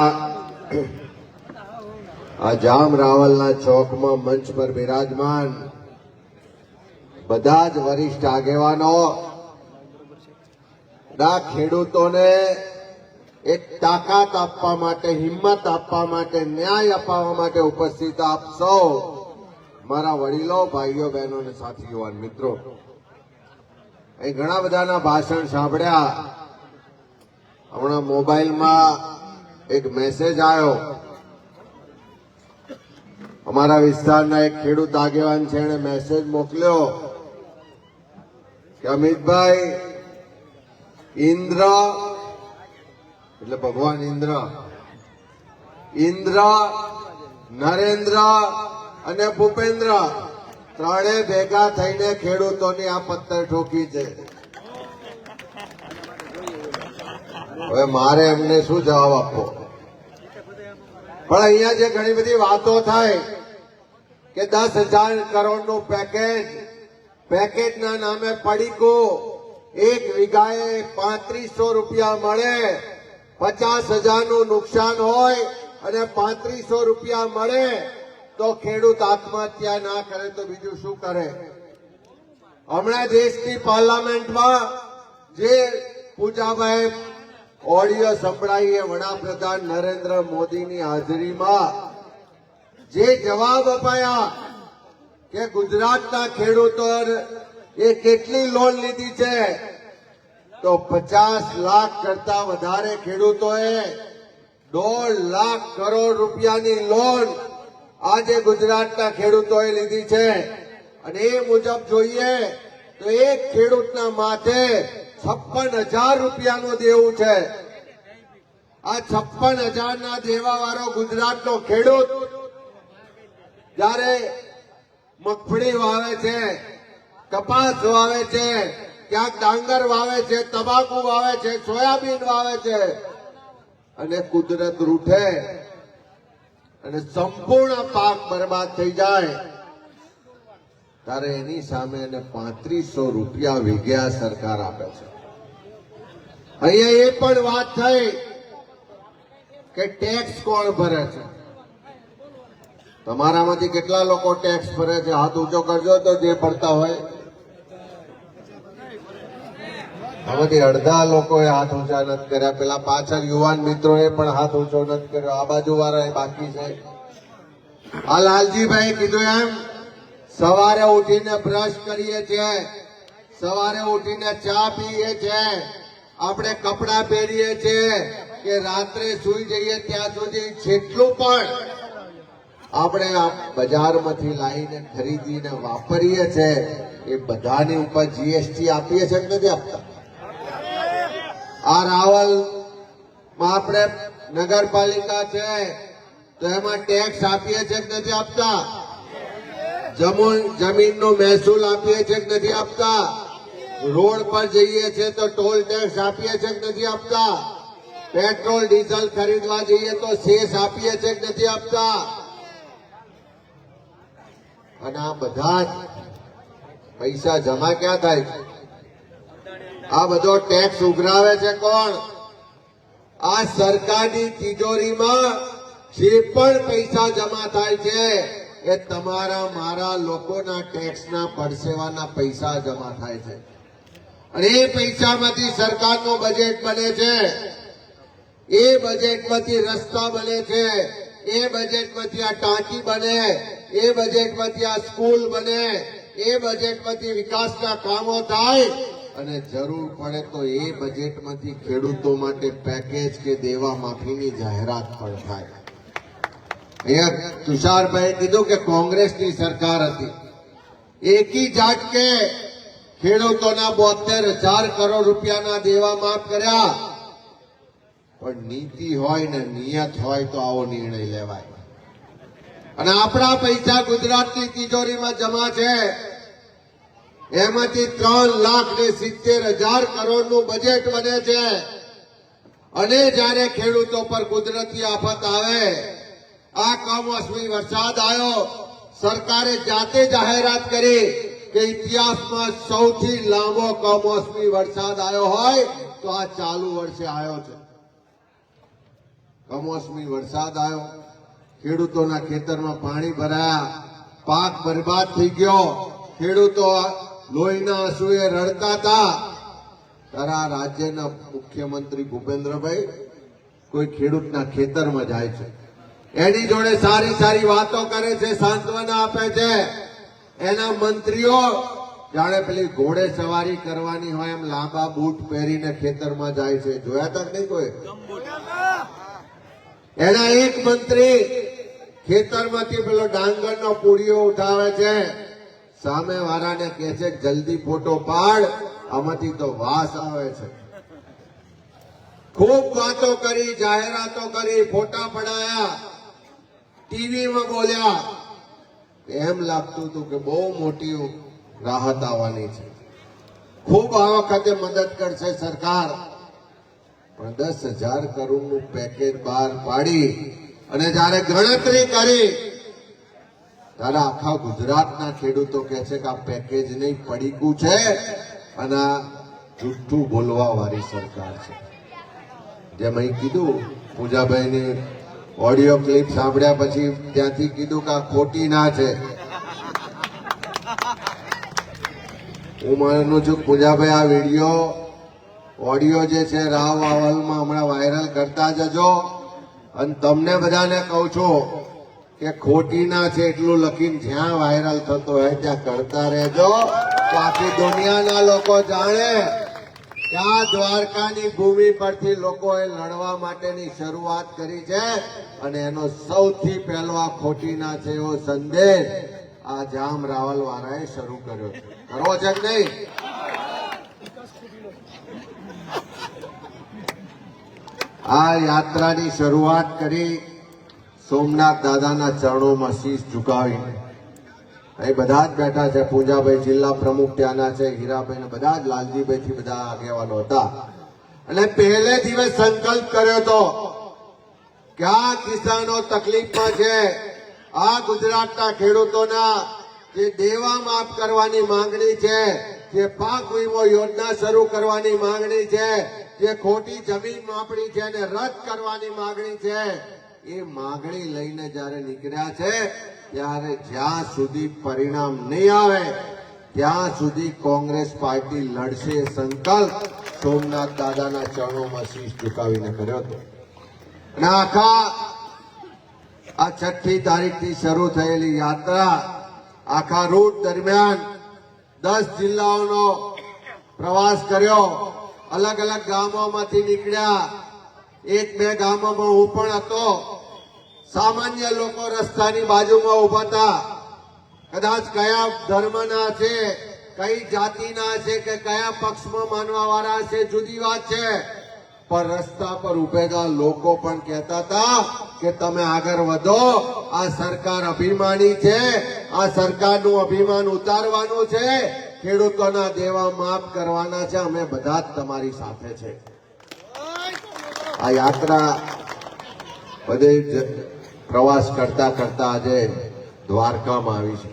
આ જામ રાવલના ચોકમાં મંચ પર બિરાજમાન બધા જ વરિષ્ઠ આગેવાનો ખેડૂતોને એક તાકાત આપવા માટે, હિંમત આપવા માટે, ન્યાય અપાવવા માટે ઉપસ્થિત આપ સૌ, મારા વડીલો, ભાઈઓ, બહેનો અને સાથી, યુવાન મિત્રો. અહીં ઘણા બધાના ભાષણ સાંભળ્યા. હમણાં મોબાઈલમાં એક મેસેજ આવ્યો અમારા વિસ્તારના એક ખેડૂત આગેવાન છે, એને મેસેજ મોકલ્યો કે, અમિતભાઈ, ઇન્દ્ર એટલે ભગવાન ઇન્દ્ર. ઇન્દ્ર, નરેન્દ્ર અને ભૂપેન્દ્ર ત્રણે ભેગા થઈને ખેડૂતોની આ પત્તર ઠોકી છે. હવે મારે એમને શું જવાબ આપવો? પણ અહીંયા જે ઘણી બધી વાતો થાય કે દસ હજાર કરોડનું પેકેજ પેકેજના નામે પડીકો. એક વીઘાએ પાંત્રીસો રૂપિયા મળે. પચાસ હજારનું નુકસાન હોય અને પાંત્રીસો રૂપિયા મળે તો ખેડૂત આત્મહત્યા ના કરે તો બીજું શું કરે? હમણાં દેશની પાર્લામેન્ટમાં જે પૂજાભાઈ ઓડિયો સંભળાવીએ વડાપ્રધાન નરેન્દ્ર મોદીની હાજરીમાં. જે જવાબ અપાયા કે ગુજરાતના ખેડૂતો એ કેટલી લોન લીધી છે? તો પચાસ લાખ કરતા વધારે ખેડૂતોએ દોઢ લાખ કરોડ રૂપિયાની લોન આજે ગુજરાતના ખેડૂતોએ લીધી છે. અને એ મુજબ જોઈએ તો એક ખેડૂતના માથે છપ્પન હજાર રૂપિયાનું દેવું છે. આ છપ્પન હજારના દેવા વાળો ગુજરાતનો ખેડૂત જ્યારે મગફળી વાવે છે, કપાસ વાવે છે, ક્યાંક ડાંગર વાવે છે, તબાકુ વાવે છે, સોયાબીન વાવે છે, અને કુદરત રૂઠે અને સંપૂર્ણ પાક બરબાદ થઈ જાય. ત્યારે એની સામે એને પાંત્રીસો રૂપિયા વીઘ્યા સરકાર આપે છે. અહીંયા એ પણ વાત થઈ કે ટેક્સ કોણ ભરે છે? તમારામાંથી કેટલા લોકો ટેક્સ ભરે છે? હાથ ઊંચો કરજો તો જે ભરતા હોય. આમાંથી અડધા લોકોએ હાથ ઊંચા નથી કર્યા. પેલા પાછળ યુવાન મિત્રોએ પણ હાથ ઊંચો નથી કર્યો. આ બાજુ વાળા બાકી છે. આ લાલજીભાઈ કીધું એમ સવારે ઉઠીને બ્રશ કરીએ છીએ સવારે ઉઠીને ચા પીએ છીએ આપણે કપડાં પહેરીએ છીએ કે રાત્રે સુઈ જઈએ ત્યાં સુધી જેટલું પણ આપણે બજારમાંથી લાવીને ખરીદીને વાપરીએ છીએ એ બધાની ઉપર જીએસટી આપીએ છીએ કે નથી આપતા? આ રાવલમાં આપણે નગરપાલિકા છે, તો એમાં ટેક્સ આપીએ છીએ કે નથી આપતા? જમીનનો મહેસૂલ આપીએ છે કે નથી આપતા? રોડ પર જઈએ છે તો ટોલ ટેક્સ આપીએ છે કે નથી આપતા? પેટ્રોલ, ડીઝલ ખરીદવા જઈએ તો શેષ આપીએ છે કે નથી આપતા? અને આ બધા પૈસા જમા ક્યાં થાય છે? આ બધો ટેક્સ ઉઘરાવે છે કોણ? આ સરકારની તિજોરીમાં જે પણ પૈસા જમા થાય છે એ તમારા, મારા લોકોના ટેક્સના પરસેવાના પૈસા જમા થાય છે. અને એ પૈસામાંથી સરકારનું બજેટ બને છે. એ બજેટમાંથી રસ્તા બને છે. એ બજેટમાંથી આ ટાંકી બને. એ બજેટમાંથી આ સ્કૂલ બને. એ બજેટમાંથી વિકાસના કામો થાય. અને જરૂર પડે તો એ બજેટમાંથી ખેડૂતો માટે પેકેજ કે દેવા માફીની જાહેરાત પણ થાય. અહીંયા કીધું કે કોંગ્રેસની સરકાર હતી. એકી ઝાટકે ખેડૂતોના બોતેર હજાર કરોડ રૂપિયાના દેવા માફ કર્યા. પણ નીતિ હોય ને નિયત હોય તો આવો નિર્ણય લેવાય. અને આપણા પૈસા ગુજરાતની તિજોરીમાં જમા છે. એમાંથી ત્રણ લાખ ને સિત્તેર હજાર કરોડનું બજેટ બને છે. અને જ્યારે ખેડૂતો પર કુદરતી આફત આવે આ કમોસમી વરસાદ આવ્યો. સરકારે જાતે જાહેરાત કરી કે ઇતિહાસમાં સૌથી લાંબો કમોસમી વરસાદ આવ્યો હોય તો આ ચાલુ વર્ષે આવ્યો છે. કમોસમી વરસાદ આવ્યો. ખેડૂતોના ખેતરમાં પાણી ભરાયા. પાક બરબાદ થઈ ગયો. ખેડૂતો લોહીના આંસુએ રડતા હતા. ત્યારે આ રાજ્યના મુખ્યમંત્રી ભૂપેન્દ્રભાઈ કોઈ ખેડૂતના ખેતરમાં જાય છે. એની જોડે સારી સારી વાતો કરે છે, સાંત્વના આપે છે. એના મંત્રીઓ, જાણે પેલી ઘોડે સવારી કરવાની હોય એમ લાંબા બૂટ પહેરીને ખેતરમાં જાય છે. જોયા તક નહીં કોઈ? એના એક મંત્રી ખેતરમાંથી પેલો ડાંગરનો પૂડીઓ ઉઠાવે છે. સામે વાળાને કે છે, જલ્દી ફોટો પાડ, આમાંથી તો વાસ આવે છે. ખૂબ વાતો કરી, જાહેરાતો કરી, ફોટા પડાયા. ટીવીમાં બોલ્યા. એમ લાગતું હતું કે બહુ મોટી રાહત આવવાની છે. ખૂબ આ વખતે મદદ કરશે સરકાર. પણ દસ હજાર કરોડનું પેકેજ બહાર પાડી અને જ્યારે ગણતરી કરી, ત્યારે આખા ગુજરાતના ખેડૂતો કહે છે કે આ પેકેજ નહીં, પડીકું છે અને આ જુઠ્ઠું બોલવા વાળી સરકાર છે. જેમ અહીં કીધું, પૂજાભાઈની ઓડિયો ક્લિપ સાંભળ્યા પછી ત્યાંથી કીધું કે આ ખોટી ના છે. હું માનું છું પૂજાભાઈ, આ વીડિયો, ઓડિયો જે છે, રાવ વાવલમાં હમણાં વાયરલ કરતા જજો. અને તમને બધાને કહું છું કે ખોટી ના છે એટલું લખીને જ્યાં વાયરલ થતો હોય ત્યાં કરતા રહેજો. બાકી દુનિયાના લોકો જાણે આ દ્વારકાની ભૂમિ પરથી લોકોએ લડવા માટેની શરૂઆત કરી છે અને એનો સૌથી પહેલો આ ખોટી છે એવો સંદેશ આ જામ રાવલ વાળાએ શરૂ કર્યો છે. કરવો છે કે નહીં? આ યાત્રાની શરૂઆત કરી સોમનાથ દાદાના ચરણોમાં શીશ ઝુકાવીને અહીં બધા જ બેઠા છે. પૂજાભાઈ જિલ્લા પ્રમુખ ત્યાંના છે. હીરાભાઈ ને બધા જ લાલજીભાઈ થી બધા આગેવાનો હતા. અને પહેલે દિવસ સંકલ્પ કર્યો હતો કે આ કિસાનો તકલીફમાં છે. આ ગુજરાતના ખેડૂતોના જે દેવા માફ કરવાની માંગણી છે, જે પાક વીમો યોજના શરૂ કરવાની માંગણી છે, જે ખોટી જમીન માપણી છે એને રદ કરવાની માંગણી છે એ માગણી લઈને જ્યારે નીકળ્યા છે, ત્યારે જ્યાં સુધી પરિણામ નહીં આવે, ત્યાં સુધી કોંગ્રેસ પાર્ટી લડશે સંકલ્પ સોમનાથ દાદાના ચરણોમાં શીશ ઝુકાવીને કર્યો હતો. અને આખા, આ છઠ્ઠી તારીખથી શરૂ થયેલી યાત્રા, આખા રૂટ દરમિયાન દસ જિલ્લાઓનો પ્રવાસ કર્યો અલગ અલગ ગામોમાંથી નીકળ્યા એક બે ગામોમાં હું પણ હતો. સામાન્ય લોકો રસ્તાની બાજુમાં ઊભા હતા. કદાચ કયા ધર્મના છે, કઈ જાતિના છે કે કયા પક્ષમાં માનવા વાળા છે, જુદી વાત છે. પણ રસ્તા પર ઉભેલા લોકો પણ કહેતા હતા કે તમે આગળ વધો. આ સરકાર અભિમાની છે, આ સરકારનું અભિમાન ઉતારવાનું છે. ખેડૂતોના દેવા માફ કરવાના છે, અમે બધા જ તમારી સાથે છે. આ યાત્રા બધે પ્રવાસ કરતા કરતા આજે દ્વારકામાં આવી છે.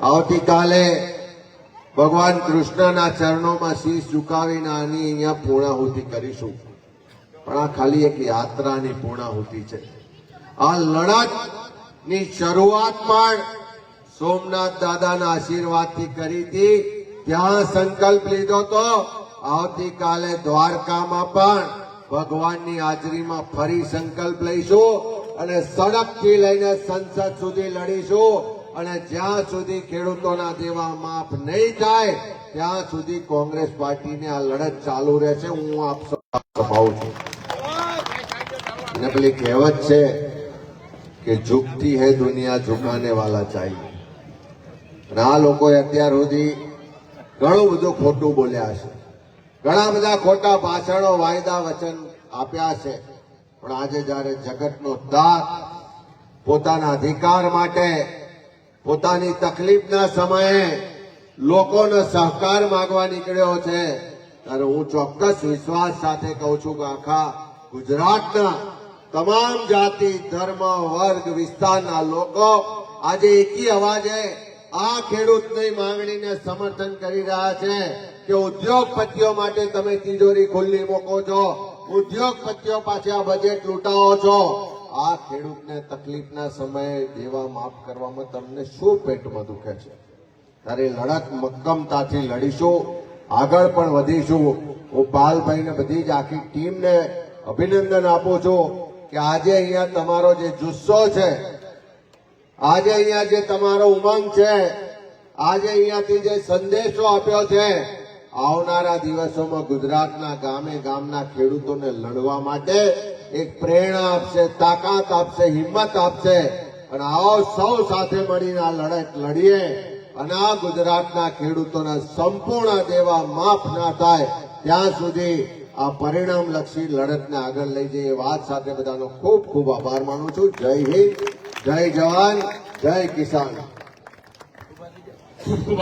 આવતીકાલે ભગવાન કૃષ્ણના ચરણોમાં શીશ ઝુકાવીને આની અહીંયા પૂર્ણાહુતિ કરીશું. પણ આ ખાલી એક યાત્રાની પૂર્ણાહુતિ છે. આ લડતની શરૂઆત પણ સોમનાથ દાદાના આશીર્વાદથી કરી હતી. ત્યાં સંકલ્પ લીધો તો આવતીકાલે દ્વારકામાં પણ ભગવાનની હાજરીમાં ફરી સંકલ્પ લઈશું અને સડકથી લઈને સંસદ સુધી લડીશું અને જ્યાં સુધી ખેડૂતોના દેવા માફ નહીં થાય, ત્યાં સુધી કોંગ્રેસ પાર્ટીની આ લડત ચાલુ રહેશે. હું આપ સૌ છું. અને પેલી કહેવત છે કે ઝુકતી હે દુનિયા ઝુકાને વાલા ચાહીએ અને આ લોકોએ અત્યાર સુધી ઘણું બધું ખોટું બોલ્યા છે. ઘણા બધા ખોટા ભાષણો વાયદા વચન આપ્યા છે. પણ આજે જયારે જગતનો દાંત પોતાના અધિકાર માટે, પોતાની તકલીફના સમયે લોકોનો સહકાર માંગવા નીકળ્યો છે, ત્યારે હું ચોક્કસ વિશ્વાસ સાથે કહું છું કે આખા ગુજરાતના તમામ જાતિ, ધર્મ, વર્ગ વિસ્તારના લોકો આજે એકી અવાજે આ ખેડૂતની માંગણીને સમર્થન કરી રહ્યા છે કે ઉદ્યોગપતિઓ માટે તમે તિજોરી ખુલ્લી મૂકો છો, ઉદ્યોગપતિઓ પાસે આ બજેટ લૂંટાવો છો. આ ખેડૂતને તકલીફના સમયે દેવા માફ કરવામાં તમને શું પેટમાં દુખે છે? ત્યારે લડત મક્કમતાથી લડીશું, આગળ પણ વધીશું. હું પાલભાઈને બધી જ આખી ટીમને અભિનંદન આપું છું કે આજે અહીંયા તમારો જે જુસ્સો છે આજે અહીંયા જે તમારો ઉમંગ છે, આજે અહીંયાથી જે સંદેશો આપ્યો છે, આવનારા દિવસોમાં ગુજરાતના ગામે ગામના ખેડૂતોને લડવા માટે એક પ્રેરણા આપશે, તાકાત આપશે, હિંમત આપશે. અને આવો સૌ સાથે મળીને આ લડત લડીએ અને આ ગુજરાતના ખેડૂતોને સંપૂર્ણ દેવા માફ ના થાય, ત્યાં સુધી આ પરિણામલક્ષી લડતને આગળ લઈ જઈએ. વાત સાથે બધાનો ખૂબ ખૂબ આભાર માનું છું. જય હિન્દ. જય જવાન જય કિસાન. ખૂબ ખૂબ